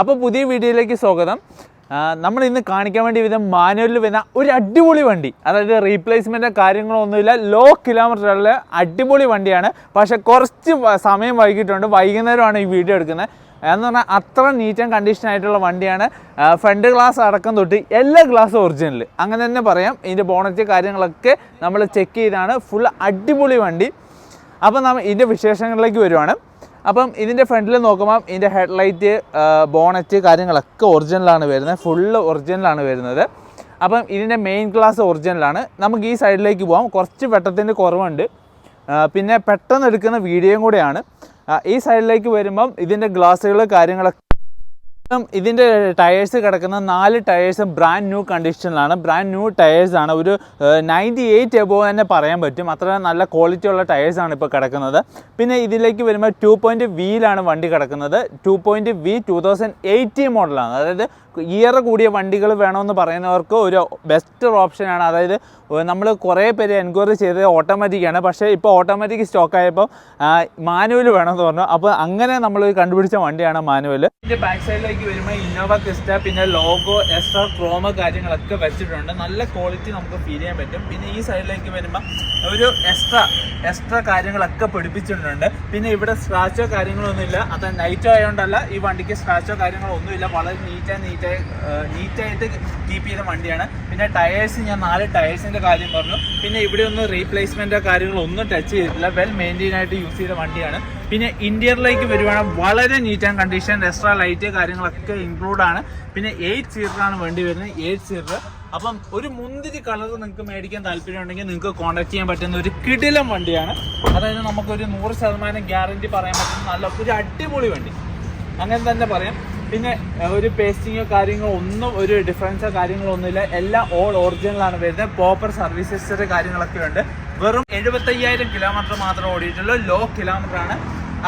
അപ്പോൾ പുതിയ വീഡിയോയിലേക്ക് സ്വാഗതം. നമ്മൾ ഇന്ന് കാണിക്കാൻ വേണ്ടി വിധം മാനുവലിൽ വരുന്ന ഒരു അടിപൊളി വണ്ടി അതായത് റീപ്ലേസ്മെന്റ് കാര്യങ്ങളൊന്നുമില്ല ലോ കിലോമീറ്ററുള്ള അടിപൊളി വണ്ടിയാണ്. പക്ഷേ കുറച്ച് സമയം വൈകിട്ടുണ്ട് വൈകുന്നേരമാണ് ഈ വീഡിയോ എടുക്കുന്നത്. എന്ന് പറഞ്ഞാൽ അത്ര നീറ്റ് ആൻഡ് കണ്ടീഷൻ ആയിട്ടുള്ള വണ്ടിയാണ്. ഫ്രണ്ട് ഗ്ലാസ് അടക്കം തൊട്ട് എല്ലാ ഗ്ലാസ് ഒറിജിനൽ അങ്ങനെ തന്നെ പറയാം ഇതിന്റെ ബോണറ്റ് കാര്യങ്ങളൊക്കെ നമ്മൾ ചെക്ക് ചെയ്താണ്. ഫുൾ അടിപൊളി വണ്ടി. അപ്പോൾ നമ്മൾ ഇതിന്റെ വിശേഷങ്ങളിലേക്ക് വരുവാണ്. അപ്പം ഇതിന്റെ ഫ്രണ്ടിൽ നോക്കുമ്പോൾ ഇതിന്റെ ഹെഡ്ലൈറ്റ് ബോണറ്റ് കാര്യങ്ങളൊക്കെ ഒറിജിനലാണ് വരുന്നത്. ഫുള്ള് ഒറിജിനലാണ് വരുന്നത്. അപ്പം ഇതിന്റെ മെയിൻ ക്ലാസ് ഒറിജിനലാണ്. നമുക്ക് ഈ സൈഡിലേക്ക് പോകാം കുറച്ച് വെട്ടത്തിന്റെ കുറവുണ്ട്. പിന്നെ പെട്ടെന്ന് എടുക്കുന്ന വീഡിയോയും കൂടെയാണ്. ഈ സൈഡിലേക്ക് വരുമ്പം ഇതിന്റെ ഗ്ലാസ്സുകൾ കാര്യങ്ങളൊക്കെ ഇതിന്റെ ടയേഴ്സ് കിടക്കുന്ന നാല് ടയേഴ്സും ബ്രാൻഡ് ന്യൂ കണ്ടീഷനിലാണ് ബ്രാൻഡ് ന്യൂ ടയേഴ്സ് ആണ്. ഒരു നയന്റി എയ്റ്റ് എബോ തന്നെ പറയാൻ പറ്റും. അത്ര നല്ല ക്വാളിറ്റി ഉള്ള ടയേഴ്സ് ആണ് ഇപ്പോൾ കിടക്കുന്നത്. പിന്നെ ഇതിലേക്ക് വരുമ്പോൾ ടു പോയിന്റ് വിയിലാണ് വണ്ടി കിടക്കുന്നത്. Two point V two thousand eighty മോഡലാണ് അതായത് ഇയർ കൂടിയ വണ്ടികൾ വേണമെന്ന് പറയുന്നവർക്ക് ഒരു ബെസ്റ്റ് ഓപ്ഷനാണ് അതായത് നമ്മൾ കുറേ പേര് എൻക്വയറി ചെയ്തത് ഓട്ടോമാറ്റിക്കാണ് പക്ഷേ ഇപ്പോൾ ഓട്ടോമാറ്റിക് സ്റ്റോക്ക് ആയപ്പോൾ മാനുവൽ വേണമെന്ന് പറഞ്ഞു. അപ്പോൾ അങ്ങനെ നമ്മൾ കണ്ടുപിടിച്ച വണ്ടിയാണ് മാനുവൽ ബാക്ക് സൈഡിലേക്ക് വരുമ്പോൾ ഇന്നോവ ക്രിസ്റ്റ പിന്നെ ലോഗോ എക്സ്ട്രാ ക്രോമ കാര്യങ്ങളൊക്കെ വെച്ചിട്ടുണ്ട്. നല്ല ക്വാളിറ്റി നമുക്ക് ഫീൽ ചെയ്യാൻ പറ്റും. പിന്നെ ഈ സൈഡിലേക്ക് വരുമ്പോൾ ഒരു എക്സ്ട്രാ എക്സ്ട്രാ കാര്യങ്ങളൊക്കെ പിടിപ്പിച്ചിട്ടുണ്ട്. പിന്നെ ഇവിടെ സ്ക്രാച്ചോ കാര്യങ്ങളൊന്നുമില്ല. അത് നൈറ്റ് ആയതുകൊണ്ടല്ല ഈ വണ്ടിക്ക് സ്ക്രാച്ചോ കാര്യങ്ങളോ ഒന്നുമില്ല വളരെ നീറ്റ് നീറ്റായി നീറ്റായിട്ട് കീപ്പ് ചെയ്ത വണ്ടിയാണ്. പിന്നെ ടയേഴ്സ് ഞാൻ നാല് ടയേഴ്സിന്റെ കാര്യം പറഞ്ഞു. പിന്നെ ഇവിടെ ഒന്നും റീപ്ലേസ്മെന്റോ കാര്യങ്ങളോ ഒന്നും ടച്ച് ചെയ്തിട്ടില്ല. വെൽ മെയിന്റെയിൻ ആയിട്ട് യൂസ് ചെയ്ത വണ്ടിയാണ്. പിന്നെ ഇന്റീരിയറിലേക്ക് വരുവാണെങ്കിൽ വളരെ neat and condition extra light കാര്യങ്ങളൊക്കെ ഇൻക്ലൂഡ് ആണ്. പിന്നെ എയ്റ്റ് സീറ്ററാണ് വേണ്ടി വരുന്നത്. എയ്റ്റ് സീറ്റർ അപ്പം ഒരു മുന്തിരി കളർ നിങ്ങൾക്ക് മേടിക്കാൻ താല്പര്യമുണ്ടെങ്കിൽ നിങ്ങൾക്ക് കോൺടാക്ട് ചെയ്യാൻ പറ്റുന്ന ഒരു കിടിലം വണ്ടിയാണ്. അതായത് നമുക്കൊരു നൂറ് ശതമാനം ഗ്യാരണ്ടി പറയാൻ പറ്റുന്ന നല്ല ഒരു അടിപൊളി വണ്ടി. അങ്ങനെ തന്നെ പറയാം. പിന്നെ ഒരു പേസ്റ്റിങ്ങോ കാര്യങ്ങളോ ഒന്നും ഒരു ഡിഫറൻസോ കാര്യങ്ങളോ ഒന്നുമില്ല. എല്ലാം ഓൾ ഒറിജിനലാണ് വരുന്നത്. പ്രോപ്പർ സർവീസ് കാര്യങ്ങളൊക്കെ ഉണ്ട്. വെറും എഴുപത്തയ്യായിരം കിലോമീറ്റർ മാത്രം ഓടിയിട്ടുള്ളൂ ലോ കിലോമീറ്റർ ആണ്.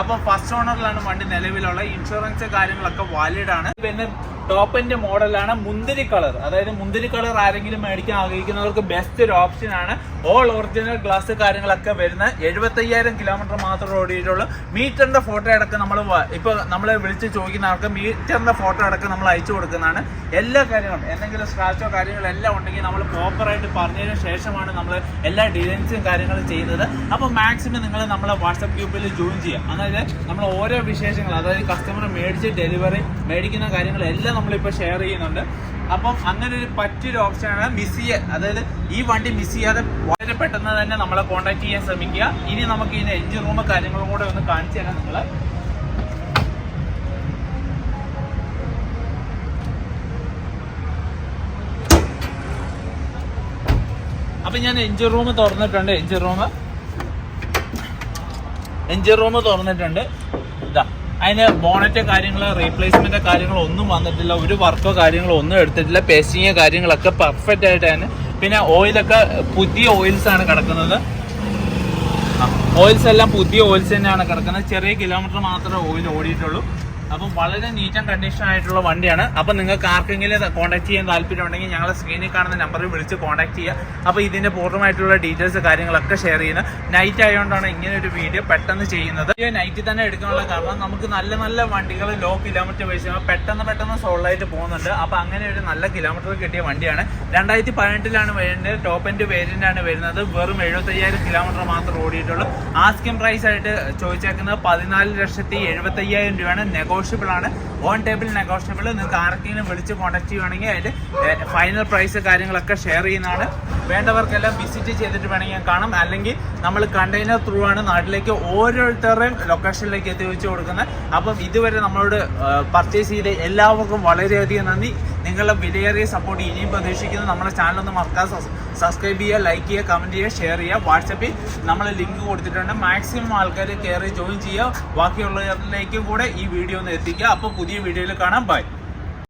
അപ്പോൾ ഫസ്റ്റ് ഓണറിലാണ് വണ്ടി നിലവിലുള്ള. ഇൻഷുറൻസ് കാര്യങ്ങളൊക്കെ വാലിഡ് ആണ്. പിന്നെ ടോപ്പ് എൻഡ് മോഡലാണ് മുന്തിരി കളർ. അതായത് മുന്തിരി കളർ ആരെങ്കിലും മേടിക്കാൻ ആഗ്രഹിക്കുന്നവർക്ക് ബെസ്റ്റ് ഒരു ഓപ്ഷൻ ആണ് ഓൾ ഒറിജിനൽ ഗ്ലാസ് കാര്യങ്ങളൊക്കെ വരുന്ന എഴുപത്തയ്യായിരം കിലോമീറ്റർ മാത്രം ഓടിയിട്ടുള്ളൂ. മീറ്ററിന്റെ ഫോട്ടോ അടക്കം നമ്മൾ ഇപ്പൊ നമ്മൾ വിളിച്ച് ചോദിക്കുന്ന ആൾക്ക് മീറ്ററിന്റെ ഫോട്ടോ അടക്കം നമ്മൾ അയച്ചു കൊടുക്കുന്നതാണ്. എല്ലാ കാര്യങ്ങളും എന്തെങ്കിലും സ്ക്രാച്ചോ കാര്യങ്ങളോ എല്ലാം ഉണ്ടെങ്കിൽ നമ്മൾ പ്രോപ്പറായിട്ട് പറഞ്ഞതിന് ശേഷമാണ് നമ്മൾ എല്ലാ ഡീറ്റെയിൽസും കാര്യങ്ങളും ചെയ്യുന്നത്. അപ്പോൾ മാക്സിമം നിങ്ങൾ നമ്മളെ വാട്സപ്പ് ഗ്രൂപ്പിൽ ജോയിൻ ചെയ്യാം. അതായത് നമ്മൾ ഓരോ വിശേഷങ്ങൾ അതായത് കസ്റ്റമർ മേടിച്ച് ഡെലിവറി മേടിക്കുന്ന കാര്യങ്ങളെല്ലാം നമ്മളിപ്പോൾ ഷെയർ ചെയ്യുന്നുണ്ട്. അപ്പം അങ്ങനെ ഒരു പറ്റിയൊരു ഓപ്ഷനാണ് മിസ് ചെയ്യാൻ അതായത് ഈ വണ്ടി മിസ് ചെയ്യാതെ വളരെ പെട്ടെന്ന് തന്നെ നമ്മളെ കോൺടാക്ട് ചെയ്യാൻ ശ്രമിക്കുക. ഇനി നമുക്ക് ഇതിന് എഞ്ചിൻ റൂം കാര്യങ്ങളും കൂടെ ഒന്ന് കാണിച്ചു തരാം നിങ്ങൾ അപ്പൊ ഞാൻ എഞ്ചിൻ റൂം തുറന്നിട്ടുണ്ട് എഞ്ചിൻ റൂം എഞ്ചിൻ റൂം തുറന്നിട്ടുണ്ട്. അതിന് ബോണറ്റ് കാര്യങ്ങൾ റീപ്ലേസ്മെന്റ് കാര്യങ്ങളോ ഒന്നും വന്നിട്ടില്ല. ഒരു വർക്കോ കാര്യങ്ങളോ ഒന്നും എടുത്തിട്ടില്ല. പേസ്റ്റിങ് കാര്യങ്ങളൊക്കെ പെർഫെക്റ്റ് ആയിട്ടാണ് പിന്നെ ഓയിലൊക്കെ പുതിയ ഓയിൽസ് ആണ് കിടക്കുന്നത്. ഓയിൽസ് എല്ലാം പുതിയ ഓയിൽസ് തന്നെയാണ് കിടക്കുന്നത്. ചെറിയ കിലോമീറ്റർ മാത്രമേ ഓയിൽ ഓടിയിട്ടുള്ളൂ. അപ്പം വളരെ നീറ്റ് ആൻഡ് കണ്ടീഷൻ ആയിട്ടുള്ള വണ്ടിയാണ്. അപ്പം നിങ്ങൾക്ക് ആർക്കെങ്കിലും കോൺടാക്ട് ചെയ്യാൻ താല്പര്യമുണ്ടെങ്കിൽ ഞങ്ങളെ സ്ക്രീനിൽ കാണുന്ന നമ്പറിൽ വിളിച്ച് കോൺടാക്ട് ചെയ്യുക. അപ്പോൾ ഇതിന്റെ പൂർണമായിട്ടുള്ള ഡീറ്റെയിൽസ് കാര്യങ്ങളൊക്കെ ഷെയർ ചെയ്യുന്നത് നൈറ്റ് ആയതുകൊണ്ടാണ് ഇങ്ങനെ ഒരു വീഡിയോ പെട്ടെന്ന് ചെയ്യുന്നത്. ഈ നൈറ്റിൽ തന്നെ എടുക്കാനുള്ള കാരണം നമുക്ക് നല്ല നല്ല വണ്ടികൾ ലോ കിലോമീറ്റർ വെച്ച് പെട്ടെന്ന് പെട്ടെന്ന് സോൾഡായിട്ട് പോകുന്നുണ്ട്. അപ്പോൾ അങ്ങനെ ഒരു നല്ല കിലോമീറ്റർ കിട്ടിയ വണ്ടിയാണ്. രണ്ടായിരത്തി പതിനെട്ടിലാണ് വരുന്നത് ടോപ്പ് എൻഡ് വേരിയന്റാണ് വരുന്നത്. വെറും എഴുപത്തയ്യായിരം കിലോമീറ്റർ മാത്രം ഓടിയിട്ടുള്ളൂ. ആസ്കിം പ്രൈസ് ആയിട്ട് ചോദിച്ചേക്കുന്നത് പതിനാല് ലക്ഷത്തി എഴുപത്തയ്യായിരം രൂപയാണ്. നെഗോഷ്യബിൾ ആണ്. ഓൺ ടേബിൾ നെഗോഷ്യബിൾ നിങ്ങൾക്ക് ആർക്കെങ്കിലും വിളിച്ച് കോൺടാക്ട് ചെയ്യുവാണെങ്കിൽ അതിന്റെ ഫൈനൽ പ്രൈസ് കാര്യങ്ങളൊക്കെ ഷെയർ ചെയ്യുന്നതാണ്. വേണ്ടവർക്കെല്ലാം വിസിറ്റ് ചെയ്തിട്ട് വേണമെങ്കിൽ കാണാം. അല്ലെങ്കിൽ നമ്മൾ കണ്ടെയ്നർ ത്രൂ ആണ് നാട്ടിലേക്ക് ഓരോരുത്തരുടെയും ലൊക്കേഷനിലേക്ക് എത്തിവെച്ച് കൊടുക്കുന്നത്. അപ്പം ഇതുവരെ നമ്മളോട് പർച്ചേസ് ചെയ്ത എല്ലാവർക്കും വളരെയധികം നന്ദി. നിങ്ങളുടെ വിലയേറിയ സപ്പോർട്ട് ഇനിയും പ്രതീക്ഷിക്കുന്നു. നമ്മുടെ ചാനൽ ഒന്ന് മറക്കാതെ സബ്സ്ക്രൈബ് ചെയ്യുക ലൈക്ക് ചെയ്യുക കമന്റ് ചെയ്യുക ഷെയർ ചെയ്യുക. വാട്സപ്പിൽ നമ്മൾ ലിങ്ക് കൊടുത്തിട്ടുണ്ട്. മാക്സിമം ആൾക്കാർ കയറി ജോയിൻ ചെയ്യുക. ബാക്കിയുള്ളവരിലേക്കും കൂടെ ഈ വീഡിയോ ഒന്ന് എത്തിക്കുക. അപ്പോൾ പുതിയ വീഡിയോയിൽ കാണാം. ബൈ